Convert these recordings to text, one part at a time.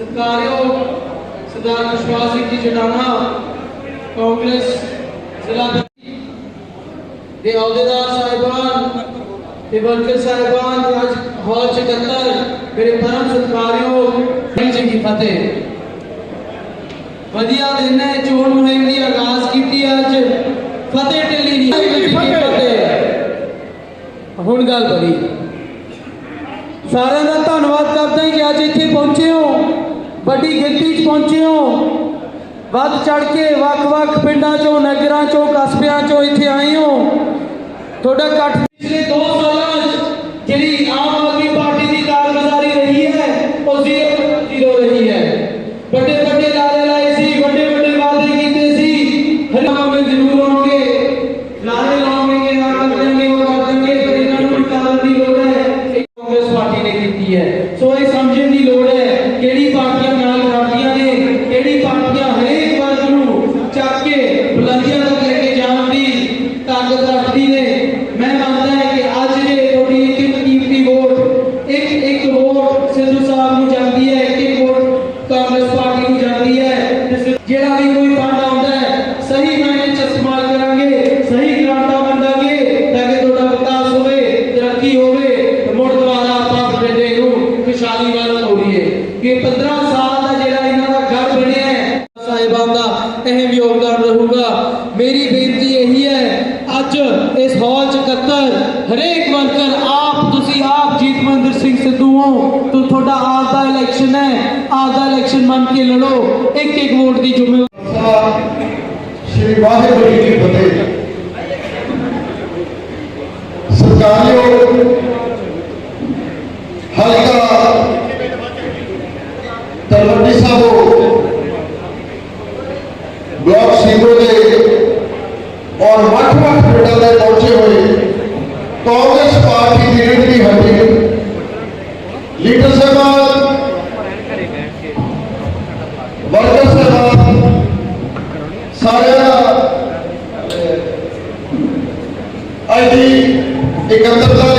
ਸਤਿਕਾਰਯੋਗ ਸਰਦਾਰ ਵਿਸ਼ਵਾਸ ਸਿੰਘ ਜੀ ਜਟਾਣਾ, ਕਾਂਗਰਸ ਜ਼ਿਲ੍ਹਾ ਦੇ- ਅਹੁਦੇਦਾਰ ਸਾਹਿਬਾਨ ਤੇ ਵਰਕਰ ਸਾਹਿਬਾਨ ਅੱਜ ਹਾਲ ਚ ਇਕੱਤਰ ਮੇਰੇ ਪਰਮ ਸਤਿਕਾਰਯੋਗ ਜੀ ਕੀ ਫਤਿਹ। ਵਧੀਆ ਦਿਨ ਹੈ, ਚੋਣ ਮੁਹਿੰਮ ਦੀ ਆਗਾਜ਼ ਕੀਤੀ ਅੱਜ। ਫਤਿਹ ਢਿੱਲੀ ਨਹੀਂ ਫਤਿਹ। ਹੁਣ ਗੱਲ ਬਣੀ। ਸਾਰਿਆਂ ਦਾ ਧੰਨਵਾਦ ਕਰਦਾ ਹਾਂ ਕਿ ਅੱਜ ਇੱਥੇ ਪਹੁੰਚੇ ਹੋ। ਵੱਡੀ ਗਿਣਤੀ 'ਚ ਪਹੁੰਚੇ ਹੋ। ਵੱਧ ਚੜ ਕੇ ਵੱਖ-ਵੱਖ ਪਿੰਡਾਂ 'ਚੋਂ, ਨਗਰਾਂ 'ਚੋਂ, ਕਸਬਿਆਂ 'ਚੋਂ ਇੱਥੇ ਆਏ ਹੋ। ਤੁਹਾਡਾ ਇਕੱਠ ਪਿਛਲੇ 2 ਸਾਲਾਂ 'ਚ ਜਿਹੜੀ ਆਮ ਆਦਮੀ ਪਾਰਟੀ ਦੀ ਕਾਰਗੁਜ਼ਾਰੀ ਰਹੀ ਹੈ ਉਹ ਜ਼ੀਰੋ ਜ਼ੀਰੋ ਰਹੀ ਹੈ ਵੱਡੇ ਵੱਡੇ ਲਾਰੇ ਲਾਏ ਸੀ ਵੱਡੇ ਵੱਡੇ ਵਾਅਦੇ ਕੀਤੇ ਸੀ ਹਰਿਆਣਾ ਵਿੱਚ ਜ਼ਰੂਰ ਆਉਣਗੇ ਲਾਰੇ ਲਾਉਣਗੇ ਕਿ ਆ ਕਰ ਦੇਣਗੇ ਉਹ ਕਰ ਦੇਣਗੇ ਪਰ ਇਹਨਾਂ ਨੂੰ ਨਿਕਾਲਣ ਦੀ ਲੋੜ ਹੈ ਇਹ ਕਾਂਗਰਸ ਪਾਰਟੀ ਨੇ ਕੀਤੀ ਹੈ ਸੋ ਇਹ ਸਮਝਣ ਦੀ ਲੋੜ ਹੈ ਕਿਹੜੀ ਪਾਰਟੀਆਂ ਨਾਲ ਖੜਦੀਆਂ ਨੇ ਕਿਹੜੀ ਪਾਰਟੀਆਂ ਹਰੇਕ ਵਰਗ ਨੂੰ ਚੱਕ ਕੇ ਬੁਲੰਦੀਆਂ ਤੱਕ ਲੈ ਕੇ ਜਾਣ ਦੀ ਤਾਕਤ ਰੱਖਦੀ ਨੇ ਮੈਂ ਮੰਨਦਾ ਹਾਂ ਕਿ ਅੱਜ ਜੇ ਤੁਹਾਡੀ ਇੱਕ ਇੱਕ ਕੀਮਤੀ ਵੋਟ ਇੱਕ ਇੱਕ ਵੋਟ ਸਿੱਧੂ ਸਾਹਿਬ ਨੂੰ ਜਾਂਦੀ ਹੈ ਇੱਕ ਇੱਕ ਵੋਟ ਕਾਂਗਰਸ ਪਾਰਟੀ ਨੂੰ ਜਾਂਦੀ ਹੈ ਤੇ ਸਿ- ਜਿਹੜਾ ਵੀ ਕੋਈ ਫੰਡ ਆਉਂਦਾ ਹੈ ਸਹੀ ਮਾਇਨੇ ਚ ਇਸਤੇਮਾਲ ਕਰਾਂਗੇ ਸਹੀ ਗ੍ਰਾਂਟਾਂ ਵੰਡਾਂਗੇ ਤਾਂ ਕਿ ਤੁਹਾਡਾ ਵਿਕਾਸ ਹੋਵੇ ਤਰੱਕੀ ਹੋਵੇ ਤੇ ਮੁੜ ਦੁਬਾਰਾ ਆਪਾਂ ਬਠਿੰਡੇ ਨੂੰ ਖੁਸ਼ਹਾਲੀ ਵੱਲ ਤੋਰੀਏ ਕਿ 15 ਸਾਲ ਦਾ ਜਿਹੜਾ ਇਹਨਾਂ ਦਾ ਘਰ ਬਣਿਆ ਹੈ ਸਾਹਿਬਾਨ ਦਾ ਅਹਿਮ ਯੋਗਦਾਨ ਰਹੂਗਾ ਮੇਰੀ ਬੇਨਤੀ ਇਹੀ ਹੈ ਅੱਜ ਇਸ ਹਾਲ ਚ ਇਕੱਤਰ ਹਰੇਕ ਵਰਕਰ ਆਪ ਤੁਸੀਂ ਆਪ ਜੀਤਮੰਦਰ ਸਿੰਘ ਸਿੱਧੂ ਹੋ ਤੋ ਤੁਹਾਡਾ ਆਪ ਦਾ ਇਲੈਕਸ਼ਨ ਹੈ, ਆਪ ਦਾ ਇਲੈਕਸ਼ਨ ਮੰਨ ਕੇ ਲੜੋ। ਇੱਕ ਇੱਕ ਵੋਟ ਦੀ ਜ਼ਿੰਮੇਵਾਰੀ ਸ਼੍ਰੀ ਵਾਹਿਗੁਰੂ ਜੀ ਕੀ ਫਤਿਹ। ਸਰਕਾਰੀਓ, ਹਲਕਾ ਤਲਵੰਡੀ ਸਾਬੋ ਬਲਾਕ ਸਿੰਘੋ ਦੇ ਔਰ ਵੱਖ ਵੱਖ ਪਿੰਡਾਂ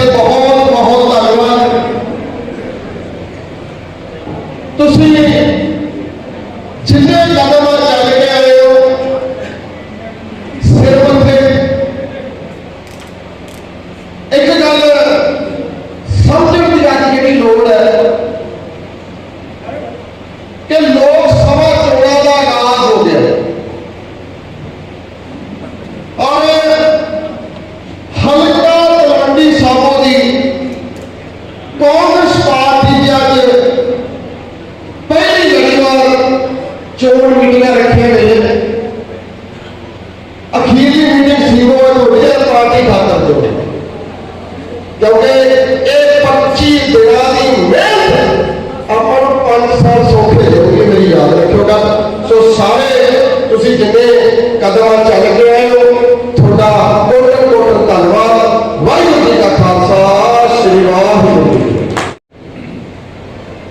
ਇਕੱਤਰਤਾ ਲਈ ਬਹੁਤ ਬਹੁਤ ਧੰਨਵਾਦ ਤੁਸੀਂ ਜਿੰਨੇ ਕਦਮ ਚੱਲ ਕੇ ਆਏ ਹੋ ਸਿਰ ਉੱਤੇ ਇੱਕ ਗੱਲ ਸਮਝਣ ਦੀ ਅੱਜ ਜਿਹੜੀ ਲੋੜ ਹੈ ਕਿ ਲੋਕ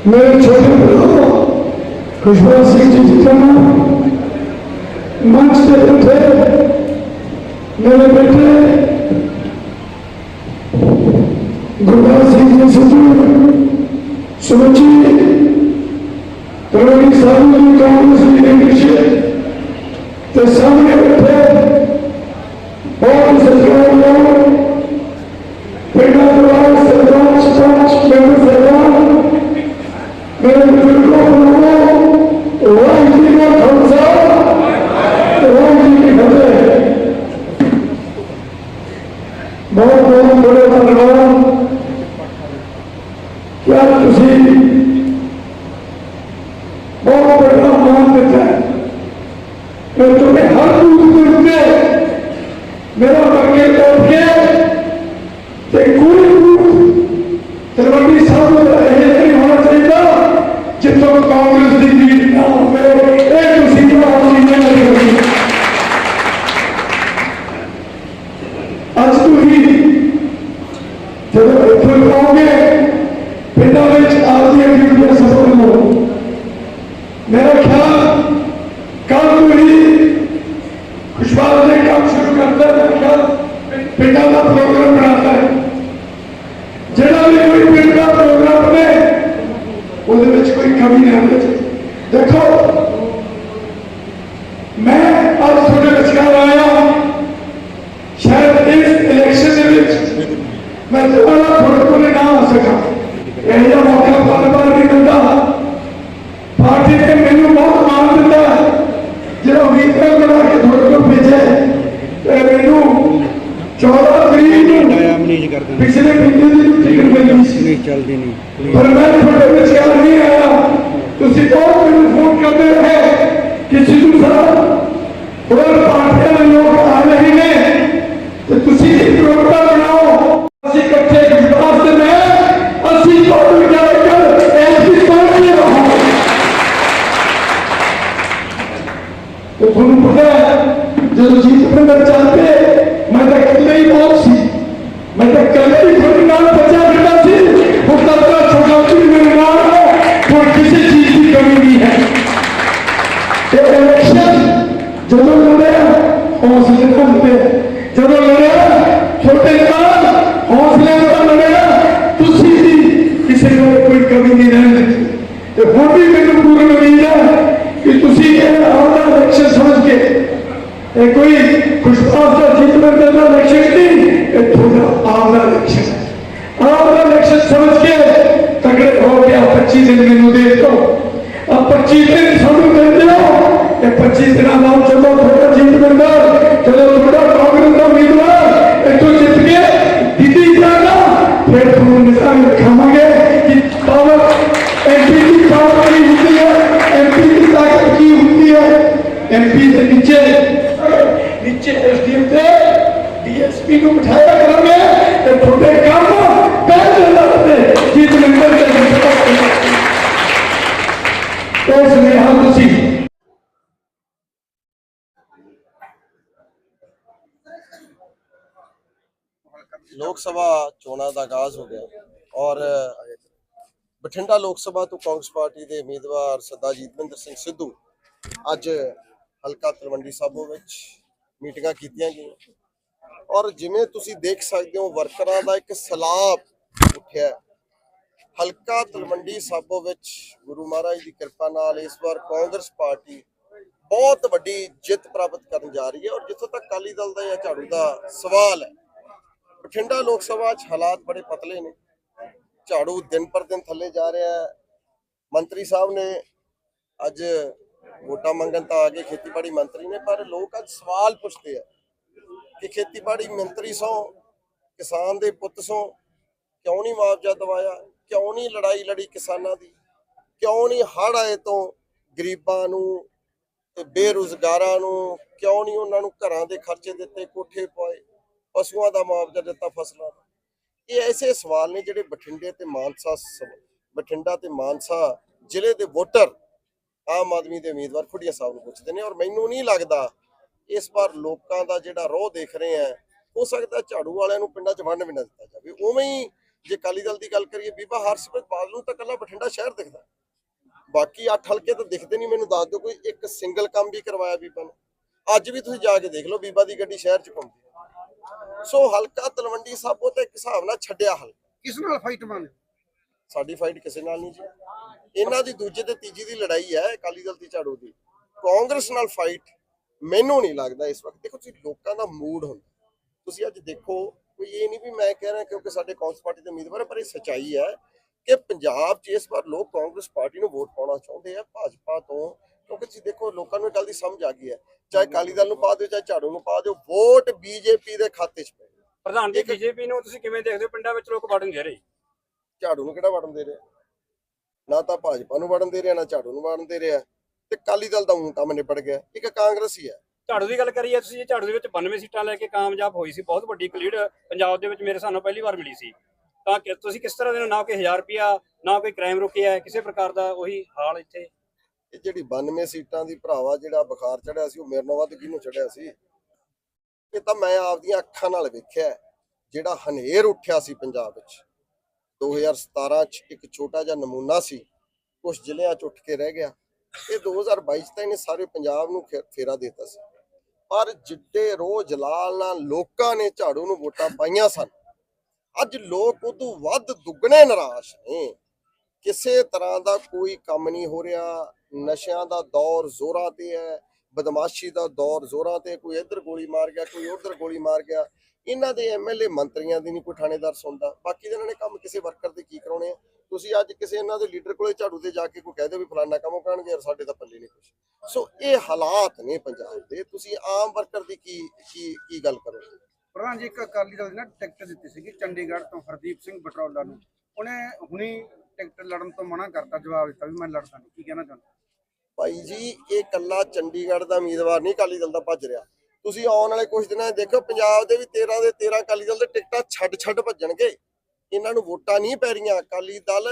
ਮੇਰੇ ਛੋਟੇ ਭਰਾ ਖੁਸ਼ਬੂ ਸਿੰਘ ਜੀ ਜਿੱਥੇ ਮੰਚ ਤੇ ਉੱਠੇ ਮੇਰੇ ਬੇਟੇ ਗੁਰਦਾਸ ਸਿੰਘ ਜੀ ਸਿੱਧੂ ਸਮਝੀ ਤੜਵੀ ਸਾਹਿਬ ਜੀ ਕਾਂਗਰਸ ਕਿ ਅੱਜ ਤੁਸੀਂ ਬਹੁਤ ਵੱਡਾ ਮਾਨ ਦਿੱਤਾ ਹੈ ਕਿ ਤੁਹਾਡੇ ਹਰ ਬੂਥ ਦੇ ਉੱਤੇ ਮੇਰਾ ਵਰਗੇ ਤੋੜ ਕੇ ਤੇ ਕੋਈ ਬੂਥ ਤਲਵੰਡੀ ਸਾਹਿਬ ਦਾ ਇਹ ਨਹੀਂ ਹੋਣਾ ਚਾਹੀਦਾ ਜਿੱਥੋਂ ਕਾਂਗਰਸ ਦੀ ਜੀਤ ਨਾ ਹੋਵੇ ਇਹ ਤੁਸੀਂ ਜਵਾਬ ਨਹੀਂ ਦੇ ਸਕਦੇ ਅੱਜ ਤੁਸੀਂ ਜਦੋਂ ਇੱਥੇ ਆਓਗੇ ਪਿੰਡਾਂ ਵਿੱਚ ਆਪਦੀਆਂ ਡਿਊਟੀਆਂ ਸਫਲ ਹੋ ਮੇਰਾ ਖਿਆਲ ਕੱਲ ਤੋਂ ਹੀ ਖੁਸ਼ਬਾਲ ਨੇ ਕੰਮ ਸ਼ੁਰੂ ਕਰਤਾ ਹੈ ਮੇਰਾ ਖਿਆਲ ਪਿੰਡਾਂ ਦਾ ਪ੍ਰੋਗਰਾਮ ਬਣਾਤਾ ਹੈ ਜਿਹੜਾ ਵੀ ਕੋਈ ਪਿੰਡ ਦਾ ਪ੍ਰੋਗਰਾਮ ਨੇ ਉਹਦੇ ਵਿੱਚ ਕੋਈ ਕਮੀ ਨਹੀਂ ਆਉਣੀ ਚਾਹੀਦੀ ਦੇਖੋ ਮੈਂ ਅੱਜ ਤੁਹਾਡੇ ਵਿਚਕਾਰ ਆਇਆ ਸ਼ਾਇਦ ਇਸ ਇਲੈਕਸ਼ਨ ਦੇ ਵਿੱਚ ਮੈਂ ਦੁਬਾਰਾ ਤੁਹਾਡੇ ਕੋਲ ਨਾ ਆ ਸਕਾਂ ਇਹ ਜਿਹਾ ਮੌਕਾ ਬਾਰ-ਬਾਰ ਨਹੀਂ ਮਿਲਦਾ। ਪਾਰਟੀ ਨੇ ਮੈਨੂੰ ਬਹੁਤ ਮਾਣ ਦਿੱਤਾ ਜਿਹੜਾ ਉਮੀਦਵਾਰ ਬਣਾ ਕੇ ਤੁਹਾਡੇ ਕੋਲ ਭੇਜਿਆ ਤੇ ਮੈਨੂੰ 14 ਤਰੀਕ ਨੂੰ ਮਨੀਜ ਕਰਦੇ। ਪਿਛਲੇ ਮਹੀਨੇ ਦੀ ਟਿਕਟ ਮਿਲੀ ਸੀ। ਨਹੀਂ ਚੱਲਦੀ ਨਹੀਂ ਪਰ ਮੈਂ ਤੁਹਾਡੇ ਵਿਚਕਾਰ ਨਹੀਂ ਆਇਆ। ਤੁਸੀਂ ਬਹੁਤ ਮੈਨੂੰ ਫੋਨ ਕਰਦੇ ਰਹੇ। ਕਿ ਸਿੱਧੂ ਸਾਹਿਬ ਹੋਰ ਪਾਰਟੀਆਂ ਦੇ ਲੋਕ ਆ ਰਹੇ ਨੇ। ਤੇ ਤੁਸੀਂ ਇੱਕ ਪ੍ਰੋਗਰਾਮ ਬਣਾਓ। ਹੁਣ ਵੀ ਮੈਨੂੰ ਪੂਰਨ ਉਮੀਦ ਹੈ ਕਿ ਤੁਸੀਂ ਇਹ ਆਪਦਾ ਇਲੈਕਸ਼ਨ ਸਮਝ ਕੇ ਇਹ ਕੋਈ ਖੁਸ਼ਬਾਸ਼ ਦਾ ਜੀਤ ਦਾ ਇਲੈਕਸ਼ਨ ਨਹੀਂ ਇਹ ਤੁਹਾਡਾ ਆਪਦਾ ਇਲੈਕਸ਼ਨ ਹੈ ਇਲੈਕਸ਼ਨ ਸਮਝ ਕੇ ਤਗੜੇ ਹੋ ਕੇ 25 ਦਿਨ ਮੈਨੂੰ ਦੇ ਦਿਓ। ਆ 25 ਦਿਨ ਸਾਨੂੰ ਦੇ ਦਿਓ ਇਹ 25 ਦਿਨਾਂ ਨਾਲ ਚਲੋ ਤੁਹਾਡਾ ਜਿੱਤ ਮਿਲਦਾ ਚਲੋ ਤੁਹਾਡਾ ਉਸ ਤੁਸੀਂ। ਲੋਕ ਸਭਾ ਚੋਣਾਂ ਦਾ ਆਗਾਜ਼ ਹੋ ਗਿਆ ਔਰ, ਬਠਿੰਡਾ ਲੋਕ ਸਭਾ ਤੋਂ ਕਾਂਗਰਸ ਪਾਰਟੀ ਦੇ ਉਮੀਦਵਾਰ ਸਰਦਾਰ ਜੀਤਵਿੰਦਰ ਸਿੰਘ ਸਿੱਧੂ ਅੱਜ ਹਲਕਾ ਤਲਵੰਡੀ ਸਾਬੋ ਵਿੱਚ ਮੀਟਿੰਗਾਂ ਕੀਤੀਆਂ ਗਈਆਂ। ਔਰ ਜਿਵੇਂ ਤੁਸੀਂ ਦੇਖ ਸਕਦੇ ਹੋ, ਵਰਕਰਾਂ ਦਾ ਇੱਕ ਸਲਾਬ ਉੱਠਿਆ। ਹਲਕਾ ਤਲਵੰਡੀ ਸਾਬੋ ਵਿੱਚ ਗੁਰੂ ਮਹਾਰਾਜ ਦੀ ਕਿਰਪਾ ਨਾਲ ਇਸ ਵਾਰ ਕਾਂਗਰਸ ਪਾਰਟੀ ਬਹੁਤ ਵੱਡੀ ਜਿੱਤ ਪ੍ਰਾਪਤ ਕਰਨ ਜਾ ਰਹੀ ਹੈ ਔਰ ਜਿੱਥੋਂ ਤੱਕ ਅਕਾਲੀ ਦਲ ਦਾ ਜਾਂ ਝਾੜੂ ਦਾ ਸਵਾਲ ਹੈ, ਬਠਿੰਡਾ ਲੋਕ ਸਭਾ 'ਚ ਹਾਲਾਤ ਬੜੇ ਪਤਲੇ ਨੇ। ਝਾੜੂ ਦਿਨ ਪਰ ਦਿਨ ਥੱਲੇ ਜਾ ਰਿਹਾ ਹੈ। ਮੰਤਰੀ ਸਾਹਿਬ ਨੇ ਅੱਜ ਵੋਟਾਂ ਮੰਗਣ ਤਾਂ ਆ ਗਏ ਖੇਤੀਬਾੜੀ ਮੰਤਰੀ ਨੇ, ਪਰ ਲੋਕ ਅੱਜ ਸਵਾਲ ਪੁੱਛਦੇ ਆ ਕਿ ਖੇਤੀਬਾੜੀ ਮੰਤਰੀ ਸੋ, ਕਿਸਾਨ ਦੇ ਪੁੱਤ ਸੋ, ਕਿਉਂ ਨਹੀਂ ਮੁਆਵਜ਼ਾ ਦਵਾਇਆ? ਕਿਉਂ ਨਹੀਂ ਲੜਾਈ ਲੜੀ ਕਿਸਾਨਾਂ ਦੀ? ਕਿਉਂ ਨਹੀਂ ਹੜ੍ਹ ਆਏ ਤੋਂ ਗਰੀਬਾਂ ਨੂੰ ਤੇ ਬੇਰੁਜ਼ਗਾਰਾਂ ਨੂੰ? ਕਿਉਂ ਨਹੀਂ ਉਹਨਾਂ ਨੂੰ ਘਰਾਂ ਦੇ ਖਰਚੇ ਦਿੱਤੇ, ਕੋਠੇ ਪਾਏ ਪਸ਼ੂਆਂ ਦਾ ਮੁਆਵਜ਼ਾ ਦਿੱਤਾ ਫਸਲਾਂ ਦਾ? ਇਹ ਐਸੇ ਸਵਾਲ ਨੇ ਜਿਹੜੇ ਬਠਿੰਡੇ ਤੇ ਮਾਨਸਾ ਬਠਿੰਡਾ ਤੇ ਮਾਨਸਾ ਜ਼ਿਲ੍ਹੇ ਦੇ ਵੋਟਰ ਆਮ ਆਦਮੀ ਦੇ ਉਮੀਦਵਾਰ ਖੁੱਡੀਆਂ ਸਾਹਿਬ ਨੂੰ ਪੁੱਛਦੇ ਨੇ ਔਰ ਮੈਨੂੰ ਨਹੀਂ ਲੱਗਦਾ ਇਸ ਵਾਰ ਲੋਕਾਂ ਦਾ ਜਿਹੜਾ ਰੋਹ ਦੇਖ ਰਹੇ ਆ, ਹੋ ਸਕਦਾ ਝਾੜੂ ਵਾਲਿਆਂ ਨੂੰ ਪਿੰਡਾਂ 'ਚ ਵੰਡ ਵੀ ਨਾ ਦਿੱਤਾ ਜਾਵੇ। ਉਵੇਂ ਹੀ ਜੇ ਅਕਾਲੀ ਦਲ ਦੀ ਗੱਲ ਕਰੀਏ ਬੀਬਾ ਹਰਸਿਮਰਤ ਬਾਦਲ ਨੂੰ ਤਾਂ ਕੱਲਾ ਬਠਿੰਡਾ ਸ਼ਹਿਰ ਦਿਖਦਾ। ਬਾਕੀ 8 ਹਲਕੇ ਤਾਂ ਦਿਖਦੇ ਨਹੀਂ ਮੈਨੂੰ ਦੱਸ ਦਿਓ ਕੋਈ ਇੱਕ ਸਿੰਗਲ ਕੰਮ ਵੀ ਕਰਵਾਇਆ ਬੀਬਾ ਨੇ। ਅੱਜ ਵੀ ਤੁਸੀਂ ਜਾ ਕੇ ਦੇਖ ਲਓ ਬੀਬਾ ਦੀ ਗੱਡੀ ਸ਼ਹਿਰ 'ਚ ਘੁੰਮਦੀ। ਸੋ ਹਲਕਾ ਤਲਵੰਡੀ ਸਾਬੋ ਤੇ ਇੱਕ ਹਿਸਾਬ ਨਾਲ ਛੱਡਿਆ ਹਲਕਾ। ਕਿਸ ਨਾਲ ਫਾਈਟ ਮੰਨ ਸਾਡੀ ਫਾਈਟ ਕਿਸੇ ਨਾਲ ਨਹੀਂ ਜੀ। ਇਹਨਾਂ ਦੀ ਦੂਜੇ ਤੇ ਤੀਜੀ ਦੀ ਲੜਾਈ ਹੈ ਅਕਾਲੀ ਦਲ ਦੀ ਝਾੜੂ ਦੀ। ਕਾਂਗਰਸ ਨਾਲ ਫਾਈਟ ਮੈਨੂੰ ਨਹੀਂ ਲੱਗਦਾ ਇਸ ਵਕਤ। ਦੇਖੋ ਤੁਸੀਂ ਲੋਕਾਂ ਦਾ ਮੂਡ ਹੁੰਦਾ। ਤੁਸੀਂ ਅੱਜ ਦੇਖੋ ਕੋਈ ਇਹ ਨਹੀਂ ਵੀ ਮੈਂ ਕਹਿ ਰਿਹਾ ਕਿਉਂਕਿ ਸਾਡੇ ਕਾਂਗਰਸ ਪਾਰਟੀ ਦੇ ਉਮੀਦਵਾਰ ਹੈ ਪਰ ਇਹ ਸੱਚਾਈ ਹੈ ਕਿ ਪੰਜਾਬ 'ਚ ਇਸ ਵਾਰ ਲੋਕ ਕਾਂਗਰਸ ਪਾਰਟੀ ਨੂੰ ਵੋਟ ਪਾਉਣਾ ਚਾਹੁੰਦੇ ਆ ਭਾਜਪਾ ਤੋਂ। ਕਿਉਂਕਿ ਤੁਸੀਂ ਦੇਖੋ ਲੋਕਾਂ ਨੂੰ ਇਹ ਗੱਲ ਦੀ ਸਮਝ ਆ ਗਈ ਹੈ। ਚਾਹੇ ਅਕਾਲੀ ਦਲ ਨੂੰ ਪਾ ਦਿਓ ਚਾਹੇ ਝਾੜੂ ਨੂੰ ਪਾ ਦਿਓ ਵੋਟ ਬੀਜੇਪੀ ਦੇ ਖਾਤੇ 'ਚ ਪਏ। ਪ੍ਰਧਾਨ ਜੀ ਬੀਜੇਪੀ ਨੂੰ ਤੁਸੀਂ ਕਿਵੇਂ ਦੇਖਦੇ ਹੋ? ਪਿੰਡਾਂ ਵਿੱਚ ਲੋਕ ਵੜਨ ਦੇ ਰਹੇ। ਝਾੜੂ ਨੂੰ ਕਿਹੜਾ ਵੜਨ ਦੇ ਰਿਹਾ? ਨਾ ਤਾਂ ਭਾਜਪਾ ਨੂੰ ਵੜਨ ਦੇ ਰਿਹਾ ਨਾ ਝਾੜੂ ਨੂੰ ਵੜਨ ਦੇ ਰਿਹਾ। ਤੇ ਅਕਾਲੀ ਦਲ ਦਾ ਊਂ ਕੰਮ ਨਿਪਟ ਗਿਆ। ਇੱਕ ਕਾਂਗਰਸ ਹੈ। ਝਾੜੂ ਦੀ ਗੱਲ ਕਰੀਏ ਤੁਸੀਂ ਝਾੜੂ ਦੇ ਵਿੱਚ 92 ਸੀਟਾਂ ਲੈ ਕੇ ਕਾਮਯਾਬ ਹੋਈ ਸੀ, ਬਹੁਤ ਵੱਡੀ ਲੀਡ ਪੰਜਾਬ ਦੇ ਵਿੱਚ ਮੇਰੇ ਹਿਸਾਬ ਪਹਿਲੀ ਵਾਰ ਮਿਲੀ ਸੀ। ਤਾਂ ਕਿ ਤੁਸੀਂ ਕਿਸ ਤਰ੍ਹਾਂ ਦੇ ਨਾ ਕੋਈ 1000 ਰੁਪਿਆ ਨਾ ਕੋਈ ਕ੍ਰਾਈਮ ਰੁਕਿਆ ਕਿਸੇ ਪ੍ਰਕਾਰ ਦਾ ਉਹੀ ਹਾਲ ਇੱਥੇ? ਇਹ ਜਿਹੜੀ 92 ਸੀਟਾਂ ਦੀ ਭਰਾਵਾ ਜਿਹੜਾ ਬੁਖਾਰ ਚੜਿਆ ਸੀ, ਉਹ ਮੇਰੇ ਨਾਲ ਵੱਧ ਕਿਹਨੂੰ ਚੜਿਆ ਸੀ? ਇਹ ਤਾਂ ਮੈਂ ਆਪਦੀਆਂ ਅੱਖਾਂ ਨਾਲ ਵੇਖਿਆ ਜਿਹੜਾ ਹਨੇਰ ਉੱਠਿਆ ਸੀ ਪੰਜਾਬ ਵਿੱਚ। 2017 ਚ ਇੱਕ ਛੋਟਾ ਜਿਹਾ ਨਮੂਨਾ ਸੀ ਕੁਝ ਜ਼ਿਲ੍ਹਿਆਂ ਚ ਉੱਠ ਕੇ ਰਹਿ ਗਿਆ। ਇਹ 2022 ਚ ਤਾਂ ਇਹਨੇ ਸਾਰੇ ਪੰਜਾਬ ਨੂੰ ਫੇਰਾ ਦਿੱਤਾ ਸੀ। ਪਰ ਜਿੱਡੇ ਰੋਹ ਜਲਾਲ ਨਾਲ ਲੋਕਾਂ ਨੇ ਝਾੜੂ ਨੂੰ ਵੋਟਾਂ ਪਾਈਆਂ ਸਨ, ਅੱਜ ਲੋਕ ਉਦੋਂ ਵੱਧ ਦੁੱਗਣੇ ਨਿਰਾਸ਼ ਨੇ। ਕਿਸੇ ਤਰ੍ਹਾਂ ਦਾ ਕੋਈ ਕੰਮ ਨਹੀਂ ਹੋ ਰਿਹਾ, ਨਸ਼ਿਆਂ ਦਾ ਦੌਰ ਜ਼ੋਰਾਂ ਤੇ ਹੈ ਬਦਮਾਸ਼ੀ ਦਾ ਦੌਰ, ਜ਼ੋਰਾਂ ਤੇ ਕੋਈ ਇੱਧਰ ਗੋਲੀ ਮਾਰ ਗਿਆ, ਕੋਈ ਉੱਧਰ ਗੋਲੀ ਮਾਰ ਗਿਆ, ਇਹਨਾਂ ਦੇ ਐਮਐਲਏ ਮੰਤਰੀਆਂ ਦੀ ਨਹੀਂ ਕੋਈ ਥਾਣੇਦਾਰ ਸੁਣਦਾ। ਬਾਕੀ ਦੇ ਇਹਨਾਂ ਨੇ ਕੰਮ ਕਿਸੇ ਵਰਕਰ ਦੇ ਕੀ ਕਰਾਉਣੇ ਆ? ਤੁਸੀਂ ਅੱਜ ਕਿਸੇ ਇਹਨਾਂ ਦੇ ਲੀਡਰ ਕੋਲੇ ਝਾੜੂ ਤੇ ਜਾ ਕੇ ਕੋਈ ਕਹਿ ਦਿਓ ਵੀ ਫਲਾਨਾ ਕੰਮ ਕਰਨਗੇ ਯਾਰ ਸਾਡੇ ਤਾਂ ਪੱਲੇ ਨਹੀਂ ਕੁਛ। ਸੋ ਇਹ ਹਾਲਾਤ ਨੇ ਪੰਜਾਬ ਦੇ। ਤੁਸੀਂ ਆਮ ਵਰਕਰ ਦੀ ਕੀ ਕੀ ਕੀ ਗੱਲ ਕਰੋ ਪ੍ਰਧਾਨ ਜੀ, ਇੱਕ ਅਕਾਲੀ ਦਲ ਨੇ ਟਿਕਟ ਦਿੱਤੀ ਸੀਗੀ ਚੰਡੀਗੜ੍ਹ ਤੋਂ ਹਰਦੀਪ ਸਿੰਘ ਬਟਰੋਲਾ ਨੂੰ। ਉਹਨੇ ਹੁਣੀ ਟਿਕਟ ਲੜਨ ਤੋਂ ਮਨਾ ਕਰਤਾ, ਜਵਾਬ ਦਿੱਤਾ ਵੀ ਮੈਂ ਲੜਦਾ ਨਹੀਂ। ਕੀ ਕਹਿਣਾ ਚਾਹੁੰਦਾ? ਭਾਈ ਜੀ, ਇਹ ਕੱਲਾ ਚੰਡੀਗੜ੍ਹ ਦਾ ਉਮੀਦਵਾਰ ਨਹੀਂ, ਅਕਾਲੀ ਦਲ ਦਾ ਭੱਜ ਰਿਹਾ। ਤੁਸੀਂ ਆਉਣ ਵਾਲੇ ਕੁਝ ਦਿਨਾਂ ਦੇਖੋ ਪੰਜਾਬ ਦੇ ਵੀ 13 ਦੇ 13 ਅਕਾਲੀ ਦਲ ਦੇ ਟਿਕਟਾਂ ਛੱਡ ਛੱਡ ਭੱਜਣਗੇ। ਇਹਨਾਂ ਨੂੰ ਵੋਟਾਂ ਨਹੀਂ ਪੈ ਰਹੀਆਂ ਅਕਾਲੀ ਦਲ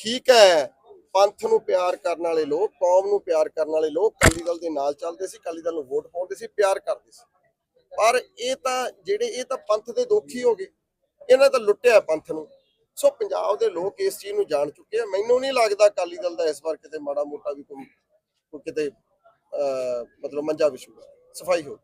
ਠੀਕ ਹੈ, ਪੰਥ ਨੂੰ ਪਿਆਰ ਕਰਨ ਵਾਲੇ ਲੋਕ, ਕੌਮ ਨੂੰ ਪਿਆਰ ਕਰਨ ਵਾਲੇ ਲੋਕ ਅਕਾਲੀ ਦਲ ਦੇ ਨਾਲ ਚੱਲਦੇ ਸੀ, ਅਕਾਲੀ ਦਲ ਨੂੰ ਵੋਟ ਪਾਉਂਦੇ ਸੀ, ਪਿਆਰ ਕਰਦੇ ਸੀ। ਪਰ ਇਹ ਤਾਂ ਜਿਹੜੇ, ਇਹ ਤਾਂ ਪੰਥ ਦੇ ਦੋਖੀ ਹੋ ਗਏ। ਇਹਨਾਂ ਤਾਂ ਲੁੱਟਿਆ ਪੰਥ ਨੂੰ। ਸੋ ਪੰਜਾਬ ਦੇ ਲੋਕ ਇਸ ਚੀਜ਼ ਨੂੰ ਜਾਣ ਚੁੱਕੇ ਆ। ਮੈਨੂੰ ਨਹੀਂ ਲੱਗਦਾ ਅਕਾਲੀ ਦਲ ਦਾ ਇਸ ਵਾਰ ਕਿਤੇ ਮਾੜਾ ਮੋਟਾ ਵੀ ਕੋਈ ਕੋਈ ਕਿਤੇ ਅਹ, ਮਤਲਬ ਮੰਜਾ ਵਿਛੂਗਾ ਸਫ਼ਾਈ ਹੋ